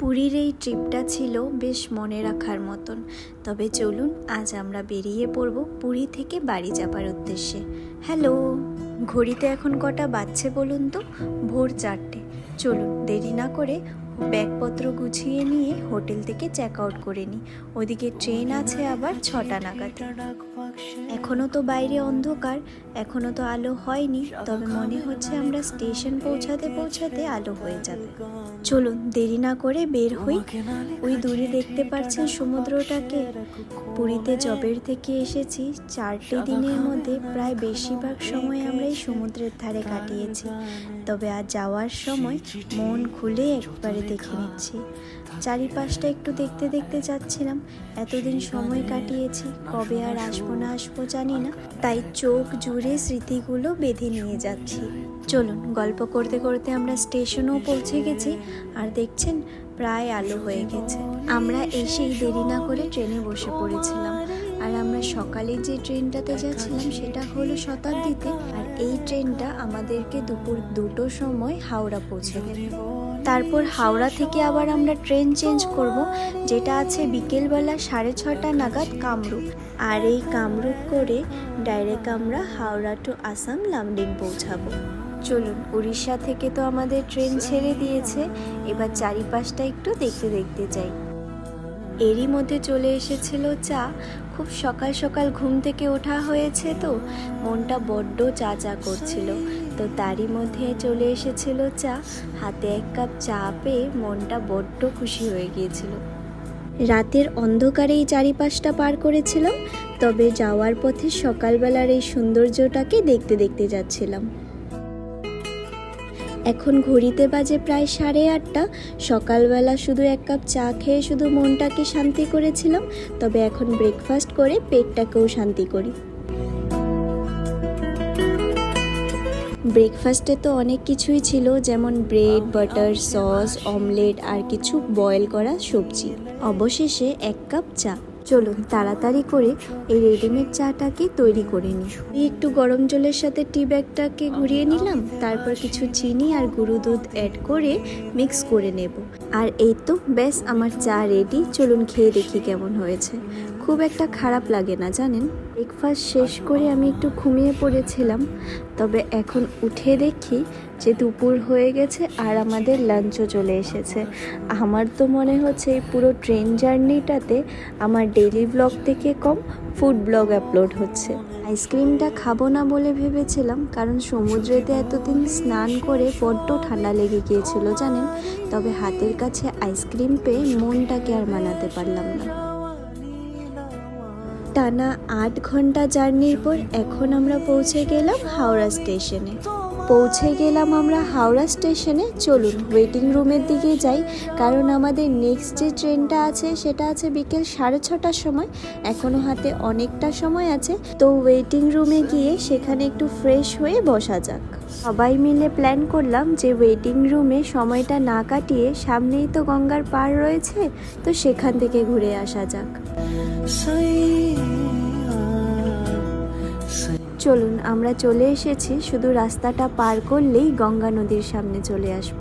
পুরীর এই ট্রিপটা ছিল বেশ মনে রাখার মতন। তবে চলুন, আজ আমরা বেরিয়ে পড়ব পুরী থেকে বাড়ি যাবার উদ্দেশ্যে। হ্যালো, ঘড়িতে এখন কটা বাজছে বলুন তো? ভোর চারটে। চলুন, দেরি না করে ব্যাগপত্র গুছিয়ে নিয়ে হোটেল থেকে চেক আউট করে নিই ওদিকে ট্রেন আছে আবার ছটা নাগাদ। এখনও তো বাইরে অন্ধকার, এখনও তো আলো হয়নি, তবে মনে হচ্ছে আমরা স্টেশন পৌঁছাতে পৌঁছাতে আলো হয়ে যাবে। চলুন, দেরি না করে বের হই। ওই দূরে দেখতে পাচ্ছেন সমুদ্রটাকে। পুরীতে জবের থেকে এসেছি। চারটি দিনের মধ্যে প্রায় বেশিরভাগ সময় আমরা এই সমুদ্রের ধারে কাটিয়েছি। তবে আজ যাওয়ার সময় মন খুলে একবারে দেখে নিচ্ছি। চারিপাশটা একটু দেখতে দেখতে যাচ্ছিলাম। এতদিন সময় কাটিয়েছি কবে আর আসব না আসব জানি না। তাই চোখ জুড়ে স্মৃতিগুলো বেঁধে নিয়ে যাচ্ছি। চলুন গল্প করতে করতে আমরা স্টেশনেও পৌঁছে গেছি আর দেখছেন প্রায় আলো হয়ে গেছে। আমরা এসেই দেরি না করে ট্রেনে বসে পড়েছিলাম। আর আমরা সকালে যে ট্রেনটাতে যাচ্ছিলাম সেটা হলো শতাব্দীতে, আর এই ট্রেনটা আমাদেরকে দুপুর দুটোর সময় হাওড়া পৌঁছে দেবে। তারপর হাওড়া থেকে আবার আমরা ট্রেন চেঞ্জ করব, যেটা আছে বিকেলবেলা সাড়ে ছটা নাগাদ কামরূপ। আর এই কামরূপ করে ডাইরেক্ট আমরা হাওড়া টু আসাম লামডিং পৌঁছাবো। চলুন, উড়িষ্যা থেকে তো আমাদের ট্রেন ছেড়ে দিয়েছে, এবার চারিপাশটা একটু দেখতে দেখতে যাই। এরই মধ্যে চলে এসেছিল চা খুব সকাল সকাল ঘুম থেকে ওঠা হয়েছে তো, মনটা বড্ড চা চা করছিল। তো তারই মধ্যে চলে এসেছিল চা। হাতে এক কাপ চা পেয়ে মনটা বড্ড খুশি হয়ে গিয়েছিল। রাতের অন্ধকারে এই চারিপাশটা পার করেছিলাম তবে যাওয়ার পথে সকালবেলার এই সৌন্দর্যটাকে দেখতে দেখতে যাচ্ছিলাম। এখন ঘড়িতে বাজে প্রায় সাড়ে আটটা। সকালবেলা শুধু এক কাপ চা খেয়ে শুধু মনটাকে শান্তি করেছিলাম, তবে এখন ব্রেকফাস্ট করে পেটটাকেও শান্তি করি। ব্রেকফাস্টে তো অনেক কিছুই ছিল, যেমন ব্রেড বাটার সস অমলেট আর কিছু বয়েল করা সবজি। অবশেষে এক কাপ চা। চলুন তাড়াতাড়ি করে এই রেডিমেড চাটাকে তৈরি করে নিই। একটু গরম জলের সাথে টি ব্যাগটাকে ঘুরিয়ে নিলাম, তারপর কিছু চিনি আর গুঁড়ো দুধ অ্যাড করে মিক্স করে নেব। আর এই তো, ব্যাস, আমার চা রেডি চলুন খেয়ে দেখি কেমন হয়েছে। খুব একটা খারাপ লাগে না, জানেন? ব্রেকফাস্ট শেষ করে আমি একটু ঘুমিয়ে পড়েছিলাম, তবে এখন উঠে দেখি যে দুপুর হয়ে গেছে আর আমাদের লাঞ্চও চলে এসেছে। আমার তো মনে হচ্ছে এই পুরো ট্রেন জার্নিটাতে আমার ডেইলি ব্লগ থেকে কম ফুড ব্লগ আপলোড হচ্ছে। আইসক্রিমটা খাব না বলে ভেবেছিলাম, কারণ সমুদ্রেতে এতদিন স্নান করে বড্ড ঠান্ডা লেগে গিয়েছিল, জানেন? তবে হাতের কাছে আইসক্রিম পেয়ে মনটাকে আর মানাতে পারলাম না। টানা আট ঘণ্টা জার্নির পর এখন আমরা পৌঁছে গেলাম হাওড়া স্টেশনে। পৌঁছে গেলাম আমরা হাওড়া স্টেশনে। চলুন ওয়েটিং রুমের দিকে যাই, কারণ আমাদের নেক্সট যে ট্রেনটা আছে, সেটা আছে বিকেল সাড়ে ছটার সময়। এখনও হাতে অনেকটা সময় আছে, তো ওয়েটিং রুমে গিয়ে সেখানে একটু ফ্রেশ হয়ে বসা যাক। সবাই মিলে প্ল্যান করলাম যে ওয়েটিং রুমে সময়টা না কাটিয়ে সামনেই তো গঙ্গার পার রয়েছে, তো সেখান থেকে ঘুরে আসা যাক। চলুন, আমরা চলে এসেছি, শুধু রাস্তাটা পার করলেই গঙ্গা নদীর সামনে চলে আসব।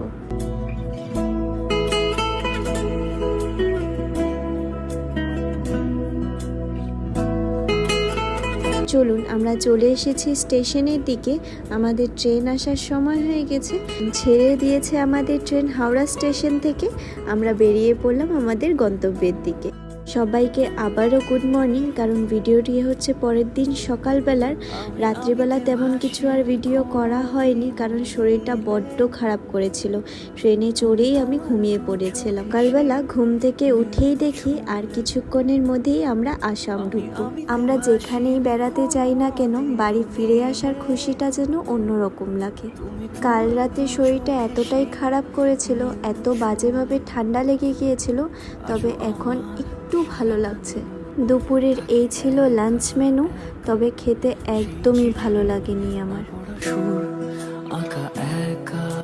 চলুন, আমরা চলে এসেছি স্টেশনের দিকে। আমাদের ট্রেন আসার সময় হয়ে গেছে। ছেড়ে দিয়েছে আমাদের ট্রেন হাওড়া স্টেশন থেকে। আমরা বেরিয়ে পড়লাম আমাদের গন্তব্যের দিকে। সবাইকে আবারও গুড মর্নিং কারণ ভিডিওটি হচ্ছে পরের দিন সকালবেলার। রাত্রিবেলা তেমন কিছু আর ভিডিও করা হয়নি, কারণ শরীরটা বড্ড খারাপ করেছিল। ট্রেনে চড়েই আমি ঘুমিয়ে পড়েছিলাম। সকালবেলা ঘুম থেকে উঠেই দেখি আর কিছুক্ষণের মধ্যেই আমরা আসাম ঢুকবো। আমরা যেখানেই বেড়াতে যাই না কেন, বাড়ি ফিরে আসার খুশিটা যেন অন্যরকম লাগে। কাল রাতে শরীরটা এতটাই খারাপ করেছিল, এত বাজেভাবে ঠান্ডা লেগে গিয়েছিল, তবে এখন একটু ভালো লাগছে। দুপুরের এই ছিল লাঞ্চ মেনু তবে খেতে একদমই ভালো লাগেনি আমার।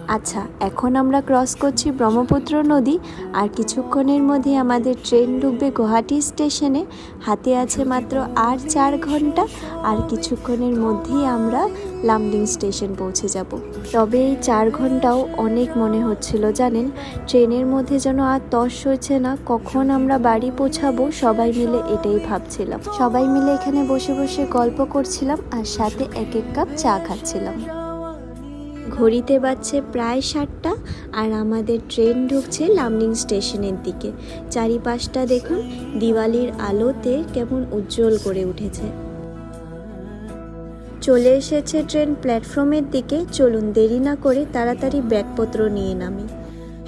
আচ্ছা এখন আমরা ক্রস করছি ব্রহ্মপুত্র নদী আর কিছুক্ষণের মধ্যে আমাদের ট্রেন ঢুকবে গুয়াহাটি স্টেশনে হাতে আছে মাত্র আর চার ঘণ্টা আর কিছুক্ষণের মধ্যেই আমরা লামডিং স্টেশন পৌঁছে যাব। তবে এই চার ঘন্টাও অনেক মনে হচ্ছিল, জানেন? ট্রেনের মধ্যে যেন আর তস হয়েছে না, কখন আমরা বাড়ি পৌঁছাবো সবাই মিলে এটাই ভাবছিলাম। সবাই মিলে এখানে বসে বসে গল্প করছিলাম আর সাথে এক এক কাপ চা খাচ্ছিলাম। ঘড়িতে বাজছে প্রায় সাতটা আর আমাদের ট্রেন ঢুকছে লামনিং স্টেশনের দিকে। চারিপাশটা দেখুন, দিওয়ালির আলোতে কেমন উজ্জ্বল করে উঠেছে। চলে এসেছে ট্রেন প্ল্যাটফর্মের দিকে, চলুন দেরি না করে তাড়াতাড়ি ব্যাগপত্র নিয়ে নামি।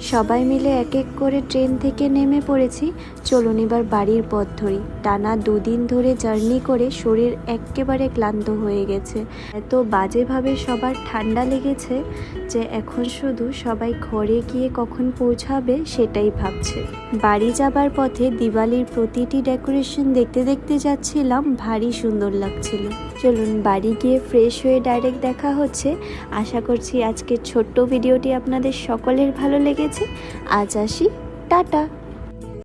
সবাই মিলে এক এক করে ট্রেন থেকে নেমে পড়েছি। চলুন এবার বাড়ির পথ ধরি। টানা দুদিন ধরে জার্নি করে শরীর একেবারে ক্লান্ত হয়ে গেছে। এত বাজেভাবে সবার ঠান্ডা লেগেছে যে এখন শুধু সবাই ঘরে গিয়ে কখন পৌঁছাবে সেটাই ভাবছে। বাড়ি যাবার পথে দিওয়ালির প্রতিটি ডেকোরেশন দেখতে দেখতে যাচ্ছিলাম, ভারী সুন্দর লাগছিল। চলুন বাড়ি গিয়ে ফ্রেশ হয়ে ডাইরেক্ট দেখা হচ্ছে। আশা করছি আজকের ছোট্ট ভিডিওটি আপনাদের সকলের ভালো লেগেছে। আজ আসি। টাটা।